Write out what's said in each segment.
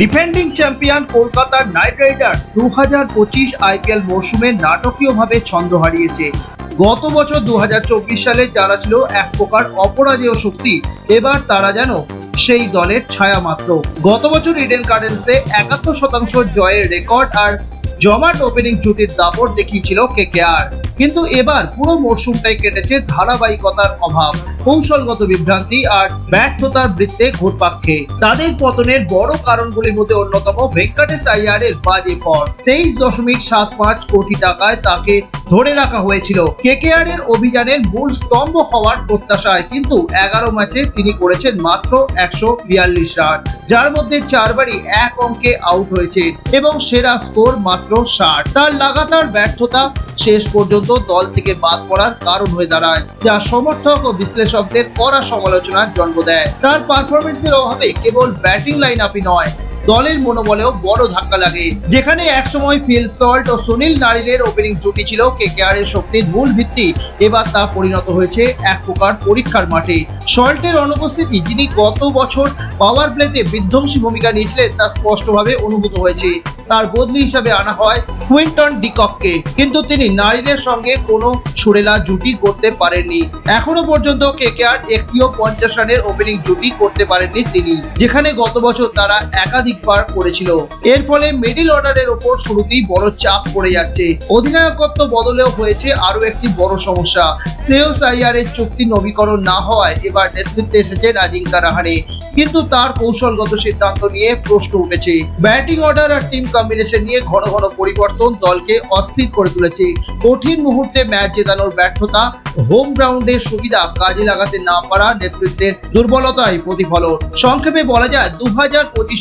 Defending champion কলকাতার Knight Rider দু হাজার পঁচিশ আইপিএল মরশুমে নাটকীয়ভাবে ছন্দ হারিয়েছে। গত বছর দু হাজার চব্বিশ সালে যারা ছিল এক প্রকার অপরাজেয় শক্তি, এবার তারা যেন সেই দলের ছায়া মাত্র। গত বছর ইডেন গার্ডেন্সে একাত্তর শতাংশ জয়ের রেকর্ড আর জমাট ওপেনিং জুটির দাপট দেখিয়েছিল কেকেআর কিন্তু এবার পুরো মরশুমটাই কেটেছে ধারাবাহিকতার অভাব। কৌশলগত বিভ্রান্তি আর ব্যর্থতার বৃত্তে ঘুরপাক তাদের পতনের বড় কারণগুলির মধ্যে অন্যতম ভেঙ্কটেশ আইয়ারের বাজে পর তেইশ দশমিক সাত পাঁচ কোটি টাকায় তাকে ধরে রাখা হয়েছিল। কেকেআর এর অভিযানের মূল স্তম্ভ হওয়ার প্রত্যাশায় কিন্তু এগারো ম্যাচে তিনি করেছেন মাত্র একশো বিয়াল্লিশ রান, যার মধ্যে চারবারই এক অঙ্কে আউট হয়েছে এবং সেরা স্কোর মাত্র ষাট। তার লাগাতার ব্যর্থতা শেষ পর্যন্ত দল থেকে বাদ পড়ার কারণ হয়ে দাঁড়ায়, যা সমর্থক ও বিশ্লেষকদের কড়া সমালোচনার জন্ম দেয়। তার পারফরমেন্সের অভাবে কেবল ব্যাটিং লাইন আপই নয় দলের মনোবলেও বড় ধাক্কা লাগে। যেখানে একসময় ফিল সল্ট ও সুনীল নারিনের ওপেনিং জুটি ছিল কেকেআর এর শক্তির মূল ভিত্তি। এবার তা পরিণত হয়েছে এক প্রকার পরীক্ষার মাঠে। সল্টের অনুপস্থিতি, যিনি গত বছর পাওয়ার প্লেতে বিধ্বংসী ভূমিকা নিয়েছিলেন, তা স্পষ্টভাবে অনুভূত হয়েছে। তার বদলি হিসাবে আনা হয় কুইন্টন ডিকককে। কিন্তু তিনি নারীদের সঙ্গে কোনো সুরেলা জুটি করতে পারেননি। এখনও পর্যন্ত কেকেআর একটিও পঞ্চাশ রানের ওপেনিং জুটি করতে পারেননি তিনি, যেখানে গত বছর তারা একাধিকবার করেছিল। এর ফলে মিডিল অর্ডারের ওপর শুরুতেই বড় চাপ পড়ে যাচ্ছে। অধিনায়কত্ব বদলেও হয়েছে আরও একটি বড় সমস্যা। শ্রেয়স আইয়ারের চুক্তি নবীকরণ না হওয়ায় এবার নেতৃত্বে এসেছেন আজিঙ্কা রাহানে। কিন্তু তার কৌশলগত সিদ্ধান্ত নিয়ে প্রশ্ন উঠেছে। ব্যাটিং অর্ডার আর টিম কম্বিনেশন নিয়ে ঘন ঘন পরিবর্তন দলকে অস্থির করে তুলেছে। কঠিন মুহূর্তে ম্যাচ জেতানোর ব্যর্থতা হোম গ্রাউন্ডের সুবিধা কাজে লাগাতে না পারা নেতৃত্বের দুর্বলতাই প্রতিফলন। সংক্ষেপে বলা যায় দু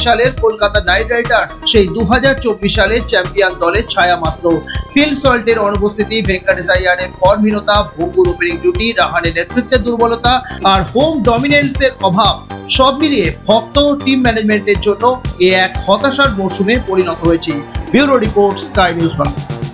সালের কলকাতা নাইট রাইডার্স, সেই দু হাজার চব্বিশ সালের চ্যাম্পিয়ন দলের ছায়া মাত্র। ফিল সল্টের অনুপস্থিতি ভেঙ্কটেশ আইয়ারের ফর্মহীনতা ভঙ্গুর ওপেনিং জুটি রাহানের নেতৃত্বের দুর্বলতা আর হোম ডমিনেন্সের অভাব সব মিলিয়ে ভক্ত টিম ম্যানেজমেন্টের জন্য এ এক হতাশার মৌসুমে পরিণত হয়েছে। Bureau report Sky News Bangla.